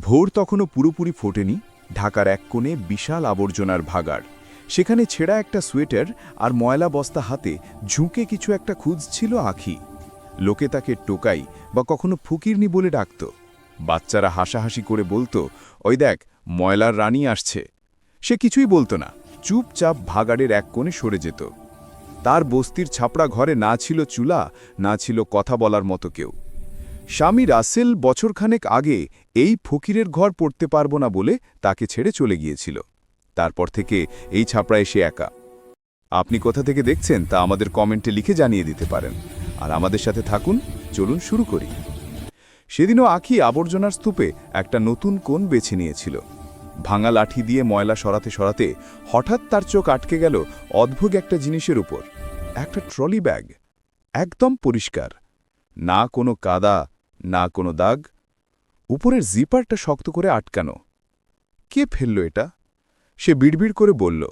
ভোর তখনও পুরোপুরি ফোটেনি, ঢাকার এক কোণে বিশাল আবর্জনার ভাগাড়। সেখানে ছেঁড়া একটা সোয়েটার আর ময়লা বস্তা হাতে ঝুঁকে কিছু একটা খুঁজছিল আখি। লোকে তাকে টোকাই বা কখনো ফুকিরনি বলে ডাকত। বাচ্চারা হাসাহাসি করে বলতো, ওই দেখ, ময়লার রানী আসছে। সে কিছুই বলতো না, চুপচাপ ভাগাড়ের এক কোণে সরে যেত। তার বস্তির ছাপড়া ঘরে না ছিল চুলা, না ছিল কথা বলার মতো কেউ। স্বামী রাসেল বছরখানেক আগে এই ফকিরের ঘর পড়তে পারব না বলে তাকে ছেড়ে চলে গিয়েছিল। তারপর থেকে এই ছাপড়া এসে একা। আপনি কোথা থেকে দেখছেন তা আমাদের কমেন্টে লিখে জানিয়ে দিতে পারেন। আর আমাদের সাথে থাকুন, চলুন শুরু করি। সেদিনও আখি আবর্জনার স্তূপে একটা নতুন কোণ বেছে নিয়েছিল। ভাঙা লাঠি দিয়ে ময়লা সরাতে সরাতে হঠাৎ তার চোখ আটকে গেল অদ্ভুত একটা জিনিসের উপর। একটা ট্রলি ব্যাগ। একদম পরিষ্কার। না কোনো কাদা না কোনো দাগ? উপরের জিপারটা শক্ত করে আটকানো। কে ফেলল এটা? সে বিড়বিড় করে বলল।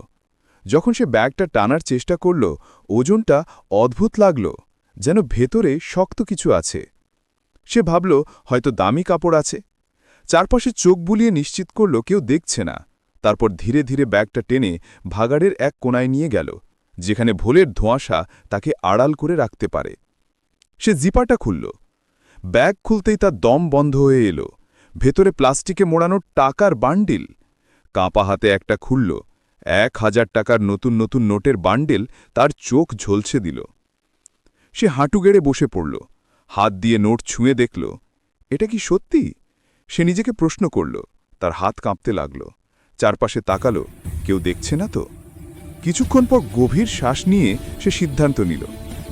যখন সে ব্যাগটা টানার চেষ্টা করল, ওজনটা অদ্ভুত লাগল, যেন ভেতরে শক্ত কিছু আছে। সে ভাবল, হয়তো দামি কাপড় আছে। চারপাশে চোখ বুলিয়ে নিশ্চিত করল, কেউ দেখছে না। তারপর ধীরে ধীরে ব্যাগটা টেনে ভাগাড়ের এক কোনায় নিয়ে গেল, যেখানে ভোলের ধোঁয়াশা তাকে আড়াল করে রাখতে পারে। সে জিপাটা খুলল। ব্যাগ খুলতেই তার দম বন্ধ হয়ে এলো। ভেতরে প্লাস্টিকে মোড়ানো টাকার বান্ডিল। কাঁপা হাতে একটা খুলল। এক হাজার টাকার নতুন নতুন নোটের বান্ডেল তার চোখ ঝলছে দিল। সে হাঁটু গেড়ে বসে পড়ল। হাত দিয়ে নোট ছুঁয়ে দেখল। এটা কি সত্যি? সে নিজেকে প্রশ্ন করল। তার হাত কাঁপতে লাগল। চারপাশে তাকালো। কেউ দেখছে না তো? কিছুক্ষণ পর গভীর শ্বাস নিয়ে সে সিদ্ধান্ত নিল।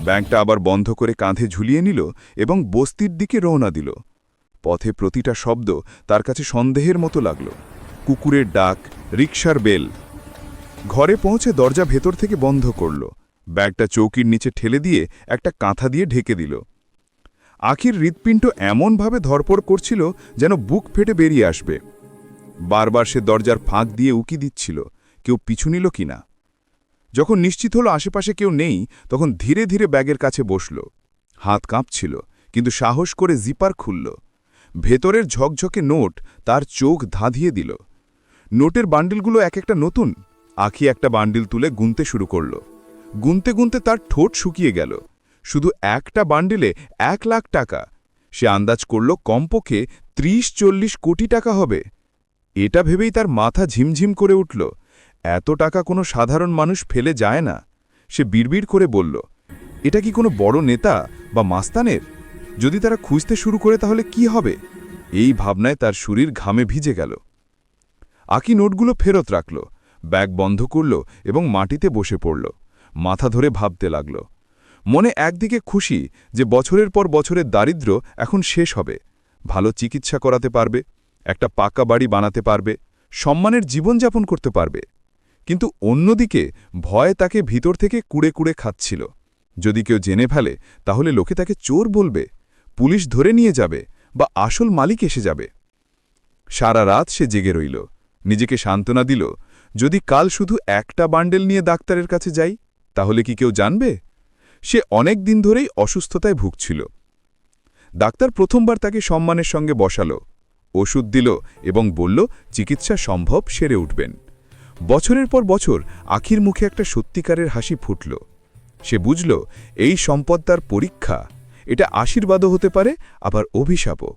ব্যাংকটা আবার বন্ধ করে কাঁধে ঝুলিয়ে নিল এবং বস্তির দিকে রওনা দিল। পথে প্রতিটা শব্দ তার কাছে সন্দেহের মতো লাগল। কুকুরের ডাক, রিকশার বেল। ঘরে পৌঁছে দরজা ভেতর থেকে বন্ধ করল। ব্যাগটা চৌকির নিচে ঠেলে দিয়ে একটা কাঁথা দিয়ে ঢেকে দিল। আখির হৃৎপিণ্ড এমনভাবে ধরপড় করছিল যেন বুক ফেটে বেরিয়ে আসবে। বারবার সে দরজার ফাঁক দিয়ে উকি দিচ্ছিল, কেউ পিছু নিল কিনা। যখন নিশ্চিত হলো আশেপাশে কেউ নেই, তখন ধীরে ধীরে ব্যাগের কাছে বসল। হাত কাঁপছিল, কিন্তু সাহস করে জিপার খুলল। ভেতরের ঝকঝকে নোট তার চোখ ধাঁধিয়ে দিল। নোটের বান্ডিলগুলো এক একটা নতুন। আখি একটা বান্ডিল তুলে গুনতে শুরু করল। গুনতে গুনতে তার ঠোঁট শুকিয়ে গেল। শুধু একটা বান্ডিলে এক লাখ টাকা। সে আন্দাজ করল কমপক্ষে ত্রিশ চল্লিশ কোটি টাকা হবে। এটা ভেবেই তার মাথা ঝিমঝিম করে উঠল। এত টাকা কোনো সাধারণ মানুষ ফেলে যায় না। সে বিড়বিড় করে বলল, এটা কি কোনো বড় নেতা বা মাস্তানের? যদি তারা খুঁজতে শুরু করে তাহলে কি হবে? এই ভাবনায় তার শরীর ঘামে ভিজে গেল। আকি নোটগুলো ফেরত রাখল, ব্যাগ বন্ধ করল এবং মাটিতে বসে পড়ল। মাথা ধরে ভাবতে লাগল, মনে একদিকে খুশি যে বছরের পর বছরের দারিদ্র এখন শেষ হবে। ভালো চিকিৎসা করাতে পারবে, একটা পাকা বাড়ি বানাতে পারবে, সম্মানের জীবনযাপন করতে পারবে। কিন্তু অন্যদিকে ভয় তাকে ভিতর থেকে কুড়ে কুড়ে খাচ্ছিল। যদি কেউ জেনে ফেলে, তাহলে লোকে তাকে চোর বলবে, পুলিশ ধরে নিয়ে যাবে বা আসল মালিক এসে যাবে। সারা রাত সে জেগে রইল, নিজেকে সান্ত্বনা দিল, যদি কাল শুধু একটা বান্ডেল নিয়ে ডাক্তারের কাছে যাই, তাহলে কি কেউ জানবে? সে অনেক দিন ধরেই অসুস্থতায় ভুগছিল। ডাক্তার প্রথমবার তাকে সম্মানের সঙ্গে বসালো, ওষুধ দিল এবং বলল, চিকিৎসা সম্ভব, সেরে উঠবেন। বছরের পর বছর আখির মুখে একটা সত্যিকারের হাসি ফুটল। সে বুঝল, এই সম্পদ তার পরীক্ষা। এটা আশীর্বাদও হতে পারে, আবার অভিশাপও।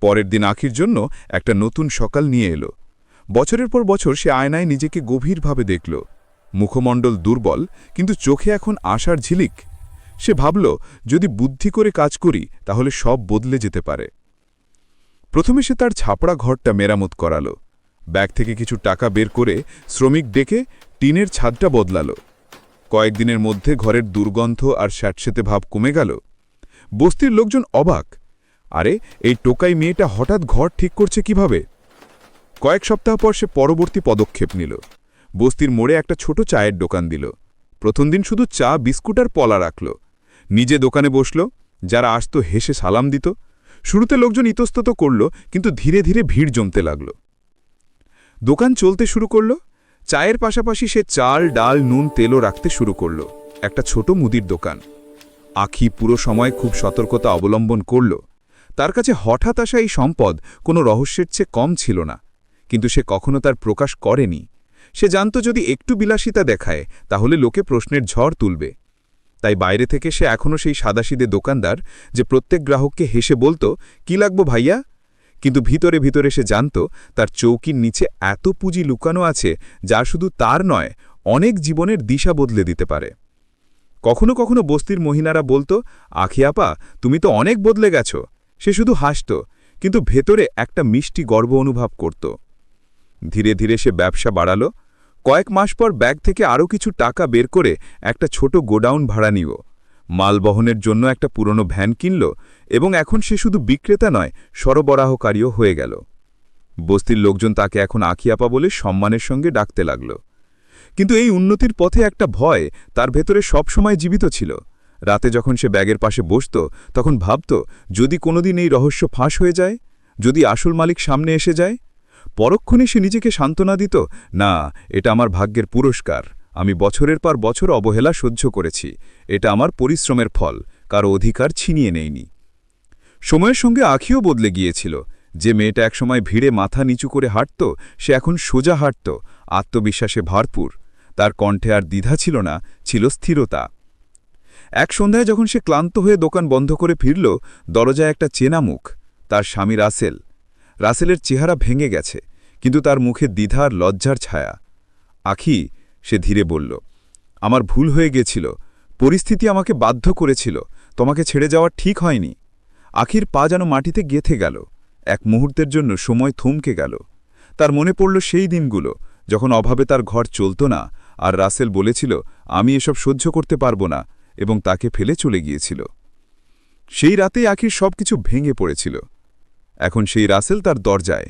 পরের দিন আখির জন্য একটা নতুন সকাল নিয়ে এলো। বছরের পর বছর সে আয়নায় নিজেকে গভীরভাবে দেখল। মুখমণ্ডল দুর্বল, কিন্তু চোখে এখন আশার ঝিলিক। সে ভাবল, যদি বুদ্ধি করে কাজ করি, তাহলে সব বদলে যেতে পারে। প্রথমে সে তার ছাপড়া ঘরটা মেরামত করালো। ব্যাগ থেকে কিছু টাকা বের করে শ্রমিক ডেকে টিনের ছাদটা বদলালো। কয়েকদিনের মধ্যে ঘরের দুর্গন্ধ আর স্যাঁতসেতে ভাব কমে গেল। বস্তির লোকজন অবাক। আরে, এই টোকাই মেয়েটা হঠাৎ ঘর ঠিক করছে কীভাবে? কয়েক সপ্তাহ পর সে পরবর্তী পদক্ষেপ নিল। বস্তির মোড়ে একটা ছোট চায়ের দোকান দিল। প্রথম দিন শুধু চা, বিস্কুট আর পলা রাখল। নিজে দোকানে বসল, যারা আসতো হেসে সালাম দিত। শুরুতে লোকজন ইতস্তত করল, কিন্তু ধীরে ধীরে ভিড় জমতে লাগল। দোকান চলতে শুরু করল। চায়ের পাশাপাশি সে চাল, ডাল, নুন, তেলও রাখতে শুরু করল। একটা ছোট মুদির দোকান। আখি পুরো সময় খুব সতর্কতা অবলম্বন করল। তার কাছে হঠাৎ আসা এই সম্পদ কোনো রহস্যের চেয়ে কম ছিল না। কিন্তু সে কখনো তার প্রকাশ করেনি। সে জানত যদি একটু বিলাসিতা দেখায়, তাহলে লোকে প্রশ্নের ঝড় তুলবে। তাই বাইরে থেকে সে এখনও সেই সাদাসিদে দোকানদার যে প্রত্যেক গ্রাহককে হেসে বলতো, কি লাগবো ভাইয়া? কিন্তু ভিতরে ভিতরে সে জানত, তার চৌকির নিচে এত পুঁজি লুকানো আছে, যা শুধু তার নয়, অনেক জীবনের দিশা বদলে দিতে পারে। কখনো কখনো বস্তির মহিলারা বলতো আখিয়াপা তুমি তো অনেক বদলে গেছ। সে শুধু হাসত, কিন্তু ভেতরে একটা মিষ্টি গর্ব অনুভব করত। ধীরে ধীরে সে ব্যবসা বাড়ালো। কয়েক মাস পর ব্যাগ থেকে আরও কিছু টাকা বের করে একটা ছোট গোডাউন ভাড়া নিও মাল বহনের জন্য একটা পুরনো ভ্যান কিনল এবং এখন সে শুধু বিক্রেতা নয়, সরবরাহকারীও হয়ে গেল। বস্তির লোকজন তাকে এখন আখিয়াপা বলে সম্মানের সঙ্গে ডাকতে লাগল। কিন্তু এই উন্নতির পথে একটা ভয় তার ভেতরে সবসময় জীবিত ছিল। রাতে যখন সে ব্যাগের পাশে বসত, তখন ভাবত, যদি কোনোদিন এই রহস্য ফাঁস হয়ে যায়? যদি আসল মালিক সামনে এসে যায়? পরক্ষণে সে নিজেকে সান্ত্বনা দিত, না, এটা আমার ভাগ্যের পুরস্কার। আমি বছরের পর বছর অবহেলা সহ্য করেছি। এটা আমার পরিশ্রমের ফল, কারও অধিকার ছিনিয়ে নেয়নি। সময়ের সঙ্গে আখিও বদলে গিয়েছিল। যে মেয়েটা একসময় ভিড়ে মাথা নিচু করে হাঁটত, সে এখন সোজা হাঁটত, আত্মবিশ্বাসে ভরপুর। তার কণ্ঠে আর দ্বিধা ছিল না, ছিল স্থিরতা। এক সন্ধ্যায় যখন সে ক্লান্ত হয়ে দোকান বন্ধ করে ফিরল, দরজায় একটা চেনা মুখ, তার স্বামী রাসেল। রাসেলের চেহারা ভেঙে গেছে, কিন্তু তার মুখে দ্বিধার লজ্জার ছায়া। আখি সে ধীরে বলল, আমার ভুল হয়ে গেছিল। পরিস্থিতি আমাকে বাধ্য করেছিল। তোমাকে ছেড়ে যাওয়া ঠিক হয়নি। আখির পা যেন মাটিতে গেথে গেল। এক মুহূর্তের জন্য সময় থমকে গেল। তার মনে পড়ল সেই দিনগুলো, যখন অভাবে তার ঘর চলত না আর রাসেল বলেছিল, আমি এসব সহ্য করতে পারব না, এবং তাকে ফেলে চলে গিয়েছিল। সেই রাতেই আখির সব কিছু ভেঙে পড়েছিল। এখন সেই রাসেল তার দরজায়।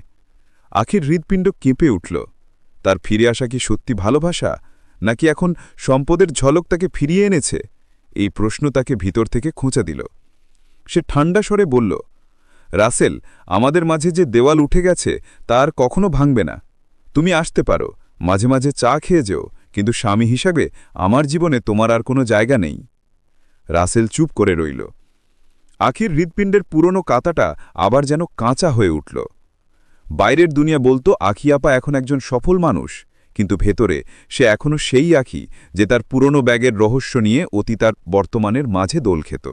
আখির হৃদপিণ্ড কেঁপে উঠল। তার ফিরে আসা কি সত্যি ভালোবাসা, নাকি এখন সম্পদের ঝলক তাকে ফিরিয়ে এনেছে? এই প্রশ্ন তাকে ভিতর থেকে খোঁচা দিল। সে ঠান্ডা স্বরে বলল, রাসেল, আমাদের মাঝে যে দেওয়াল উঠে গেছে, তার কখনো ভাঙবে না। তুমি আসতে পারো, মাঝে মাঝে চা খেয়ে যেও, কিন্তু স্বামী হিসাবে আমার জীবনে তোমার আর কোনো জায়গা নেই। রাসেল চুপ করে রইল। আখির হৃৎপিণ্ডের পুরনো কাতাটা আবার যেন কাঁচা হয়ে উঠল। বাইরের দুনিয়া বলতো আখিয়াপা এখন একজন সফল মানুষ। কিন্তু ভেতরে সে এখনও সেই আখি যে তার পুরনো ব্যাগের রহস্য নিয়ে অতীতার বর্তমানের মাঝে দোল খেত।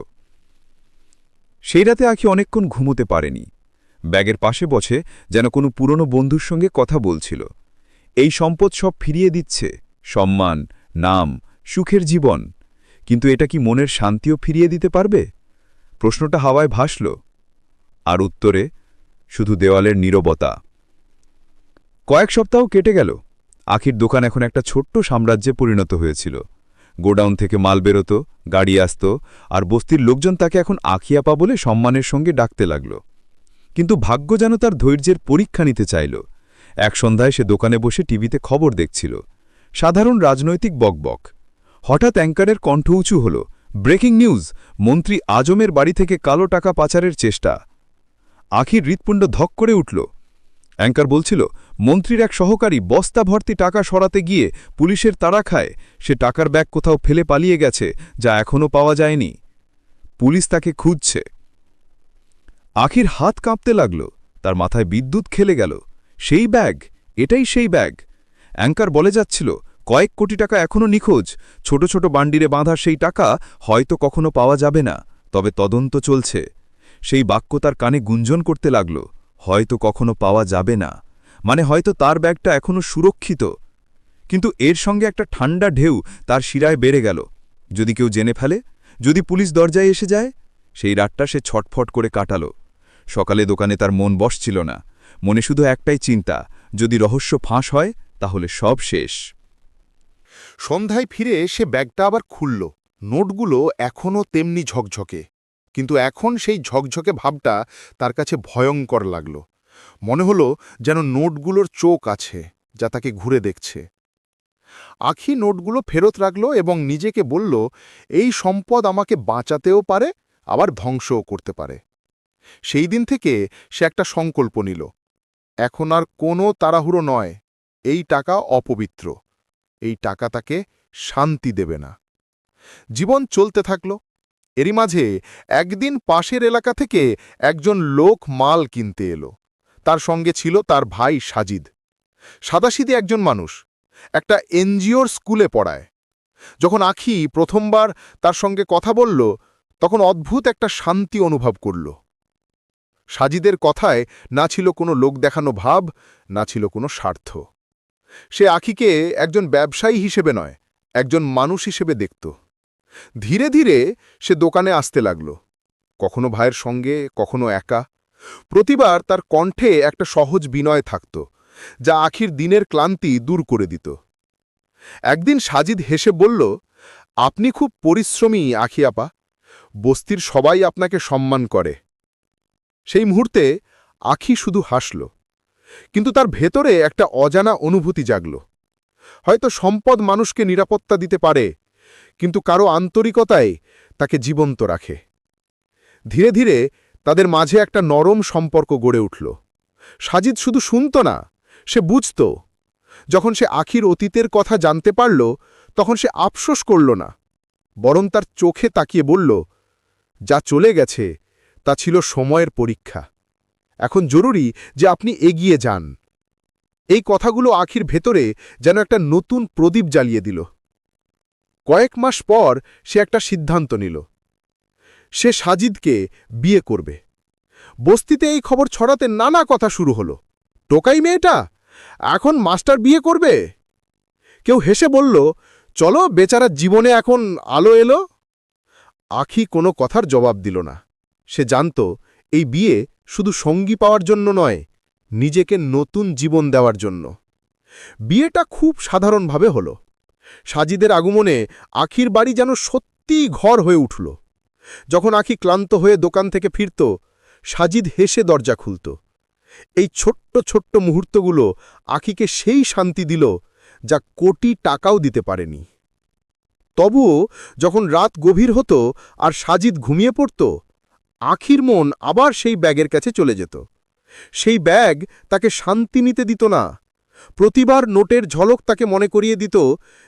সেই রাতে আখি অনেকক্ষণ ঘুমোতে পারেনি। ব্যাগের পাশে বসে যেন কোনো পুরনো বন্ধুর সঙ্গে কথা বলছিল। এই সম্পদ সব ফিরিয়ে দিচ্ছে, সম্মান, নাম, সুখের জীবন। কিন্তু এটা কি মনের শান্তিও ফিরিয়ে দিতে পারবে? প্রশ্নটা হাওয়ায় ভাসল। আর উত্তরে শুধু দেওয়ালের নীরবতা। কয়েক সপ্তাহ কেটে গেল। আখির দোকান এখন একটা ছোট্ট সাম্রাজ্যে পরিণত হয়েছিল। গোডাউন থেকে মাল বেরোত, গাড়ি আসত, আর বস্তির লোকজন তাকে এখন আখিয়াপা বলে সম্মানের সঙ্গে ডাকতে লাগল। কিন্তু ভাগ্য যেন তার ধৈর্যের পরীক্ষা নিতে চাইল। এক সন্ধ্যায় সে দোকানে বসে টিভিতে খবর দেখছিল। সাধারণ রাজনৈতিক বকবক। হঠাৎ অ্যাঙ্কারের কণ্ঠ উঁচু হল। ব্রেকিং নিউজ, মন্ত্রী আজমের বাড়ি থেকে কালো টাকা পাচারের চেষ্টা। আখির হৃৎপুণ্ড ধক করে উঠল। অ্যাঙ্কার বলছিল, মন্ত্রীর এক সহকারী বস্তা ভর্তি টাকা সরাতে গিয়ে পুলিশের তাড়া খায়। সে টাকার ব্যাগ কোথাও ফেলে পালিয়ে গেছে, যা এখনও পাওয়া যায়নি। পুলিশ তাকে খুঁজছে। আখির হাত কাঁপতে লাগল, তার মাথায় বিদ্যুৎ খেলে গেল। সেই ব্যাগ? এটাই সেই ব্যাগ। অ্যাঙ্কার বলে যাচ্ছিল, কয়েক কোটি টাকা এখনও নিখোঁজ। ছোট ছোট বান্ডিরে বাঁধা সেই টাকা হয়তো কখনো পাওয়া যাবে না, তবে তদন্ত চলছে। সেই বাক্য তার কানে গুঞ্জন করতে লাগল। হয়তো কখনো পাওয়া যাবে না। মানে হয়তো তার ব্যাগটা এখনও সুরক্ষিত। কিন্তু এর সঙ্গে একটা ঠান্ডা ঢেউ তার শিরায় বেড়ে গেল। যদি কেউ জেনে ফেলে? যদি পুলিশ দরজায় এসে যায়? সেই রাতটা সে ছটফট করে কাটাল। সকালে দোকানে তার মন বসছিল না। মনে শুধু একটাই চিন্তা, যদি রহস্য ফাঁস হয়, তাহলে সব শেষ। সন্ধ্যায় ফিরে সে ব্যাগটা আবার খুলল। নোটগুলো এখনও তেমনি ঝকঝকে। কিন্তু এখন সেই ঝকঝকে ভাবটা তার কাছে ভয়ঙ্কর লাগল। মনে হলো যেন নোটগুলোর চোখ আছে, যা তাকে ঘুরে দেখছে। আখি নোটগুলো ফেরত রাখল এবং নিজেকে বলল, এই সম্পদ আমাকে বাঁচাতেও পারে, আবার ধ্বংসও করতে পারে। সেই দিন থেকে সে একটা সংকল্প নিল। এখন আর কোনো তাড়াহুড়ো নয়, এই টাকা অপবিত্র, এই টাকা তাকে শান্তি দেবে না। জীবন চলতে থাকল এরই মাঝে একদিন পাশের এলাকা থেকে একজন লোক মাল কিনতে এলো। তার সঙ্গে ছিল তার ভাই সাজিদ। সাদাসিদে একজন মানুষ, একটা এনজিওর স্কুলে পড়ায়। যখন আখি প্রথমবার তার সঙ্গে কথা বলল, তখন অদ্ভুত একটা শান্তি অনুভব করল। সাজিদের কথায় না ছিল কোনো লোক দেখানো ভাব, না ছিল কোনো স্বার্থ। সে আখিকে একজন ব্যবসায়ী হিসেবে নয়, একজন মানুষ হিসেবে দেখত। ধীরে ধীরে সে দোকানে আসতে লাগল। কখনো ভাইয়ের সঙ্গে, কখনো একা। প্রতিবার তার কণ্ঠে একটা সহজ বিনয় থাকত, যা আখির দিনের ক্লান্তি দূর করে দিত। একদিন সাজিদ হেসে বলল, আপনি খুব পরিশ্রমী, আখি আপা। বস্তির সবাই আপনাকে সম্মান করে। সেই মুহূর্তে আখি শুধু হাসল, কিন্তু তার ভেতরে একটা অজানা অনুভূতি জাগল। হয়তো সম্পদ মানুষকে নিরাপত্তা দিতে পারে কিন্তু কারও আন্তরিকতায় তাকে জীবন্ত রাখে। ধীরে ধীরে তাদের মাঝে একটা নরম সম্পর্ক গড়ে উঠল। সাজিদ শুধু শুনত না, সে বুঝত, যখন সে আখির অতীতের কথা জানতে পারল, তখন সে আফসোস করল না, বরং তার চোখে তাকিয়ে বলল, যা চলে গেছে, তা ছিল সময়ের পরীক্ষা। এখন জরুরি যে আপনি এগিয়ে যান। এই কথাগুলো আখির ভেতরে যেন একটা নতুন প্রদীপ জ্বালিয়ে দিল। কয়েক মাস পর সে একটা সিদ্ধান্ত নিল। সে সাজিদকে বিয়ে করবে। বস্তিতে এই খবর ছড়াতে নানা কথা শুরু হলো। টোকাই মেয়েটা, এখন মাস্টার বিয়ে করবে? কেউ হেসে বলল, চলো বেচারার জীবনে এখন আলো এলো। আখি কোনো কথার জবাব দিল না। সে জানত, এই বিয়ে শুধু সঙ্গী পাওয়ার জন্য নয়, নিজেকে নতুন জীবন দেওয়ার জন্য। বিয়েটা খুব সাধারণভাবে হল। সাজিদের আগমনে আখির বাড়ি যেন সত্যিই ঘর হয়ে উঠল। যখন আখি ক্লান্ত হয়ে দোকান থেকে ফিরত, সাজিদ হেসে দরজা খুলত। এই ছোট্ট ছোট্ট মুহূর্তগুলো আখিকে সেই শান্তি দিল যা কোটি টাকাও দিতে পারেনি। তবুও যখন রাত গভীর হতো আর সাজিদ ঘুমিয়ে পড়ত, আখির মন আবার সেই ব্যাগের কাছে চলে যেত। সেই ব্যাগ তাকে শান্তি নিতে দিত না প্রতিবার নোটের ঝলক তাকে মনে করিয়ে দিত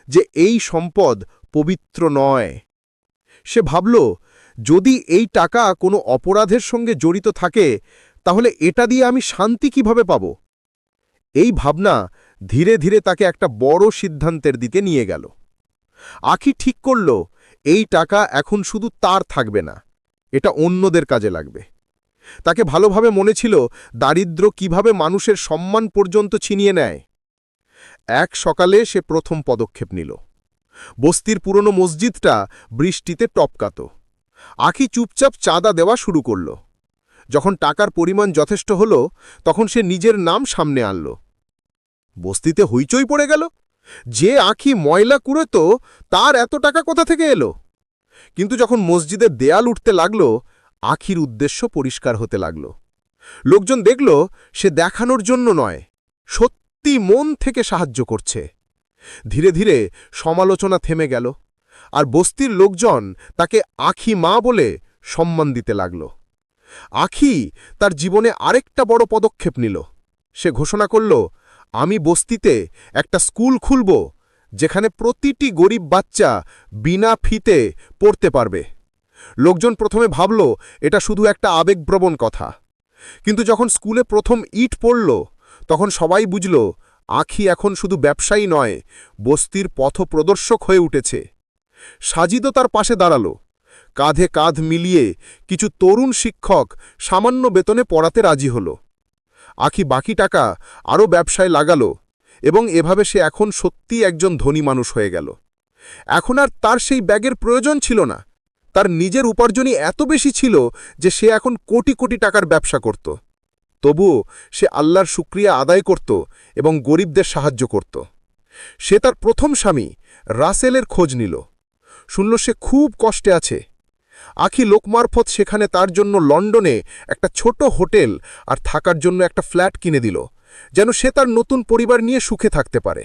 যে এই সম্পদ পবিত্র নয়। সে ভাবল, যদি এই টাকা কোনো অপরাধের সঙ্গে জড়িত থাকে, তাহলে এটা দিয়ে আমি শান্তি কীভাবে পাব? এই ভাবনা ধীরে ধীরে তাকে একটা বড় সিদ্ধান্তের দিকে নিয়ে গেল। আখি ঠিক করল, এই টাকা এখন শুধু তার থাকবে না, এটা অন্যদের কাজে লাগবে। তাকে ভালোভাবে মনে ছিল দারিদ্র কীভাবে মানুষের সম্মান পর্যন্ত ছিনিয়ে নেয়। এক সকালে সে প্রথম পদক্ষেপ নিল। বস্তির পুরনো মসজিদটা বৃষ্টিতে টপকাত। আখি চুপচাপ চাঁদা দেওয়া শুরু করল। যখন টাকার পরিমাণ যথেষ্ট হল, তখন সে নিজের নাম সামনে আনল। বস্তিতে হইচই পড়ে গেল। যে আখি ময়লা কুড়েত, তার এত টাকা কোথা থেকে এলো? কিন্তু যখন মসজিদের দেয়াল উঠতে লাগল আখির উদ্দেশ্য পরিষ্কার হতে লাগল। লোকজন দেখল, সে দেখানোর জন্য নয়, সত্যি মন থেকে সাহায্য করছে। ধীরে ধীরে সমালোচনা থেমে গেল, আর বস্তির লোকজন তাকে আখি মা বলে সম্মান দিতে লাগল। আখি তার জীবনে আরেকটা বড় পদক্ষেপ নিল। সে ঘোষণা করল, আমি বস্তিতে একটা স্কুল খুলব, যেখানে প্রতিটি গরিব বাচ্চা বিনা ফিতে পড়তে পারবে। লোকজন প্রথমে ভাবল, এটা শুধু একটা আবেগপ্রবণ কথা। কিন্তু যখন স্কুলে প্রথম ইট পড়ল, তখন সবাই বুঝল, আখি এখন শুধু ব্যবসায়ী নয়, বস্তির পথপ্রদর্শক হয়ে উঠেছে। সাজিদও তার পাশে দাঁড়াল। কাঁধে কাঁধ মিলিয়ে কিছু তরুণ শিক্ষক সামান্য বেতনে পড়াতে রাজি হল। আখি বাকি টাকা আরও ব্যবসায় লাগালো এবং এভাবে সে এখন সত্যি একজন ধনী মানুষ হয়ে গেল। এখন আর তার সেই ব্যাগের প্রয়োজন ছিল না। তার নিজের উপার্জনই এত বেশি ছিল যে সে এখন কোটি কোটি টাকার ব্যবসা করত। তবুও সে আল্লাহর শুক্রিয়া আদায় করত এবং গরিবদের সাহায্য করত। সে তার প্রথম স্বামী রাসেলের খোঁজ নিল। শুনল সে খুব কষ্টে আছে। আখি লোকমারফত সেখানে তার জন্য লন্ডনে একটা ছোট হোটেল আর থাকার জন্য একটা ফ্ল্যাট কিনে দিল, যেন সে তার নতুন পরিবার নিয়ে সুখে থাকতে পারে।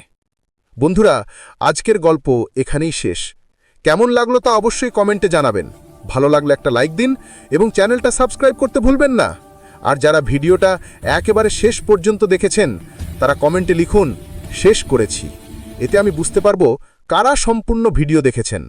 বন্ধুরা, আজকের গল্প এখানেই শেষ। কেমন লাগল তা অবশ্যই কমেন্টে জানাবেন। ভালো লাগলে একটা লাইক দিন এবং চ্যানেলটা সাবস্ক্রাইব করতে ভুলবেন না। আর যারা ভিডিওটা একেবারে শেষ পর্যন্ত দেখেছেন, তারা কমেন্টে লিখুন, শেষ করেছি। এতে আমি বুঝতে পারব কারা সম্পূর্ণ ভিডিও দেখেছেন।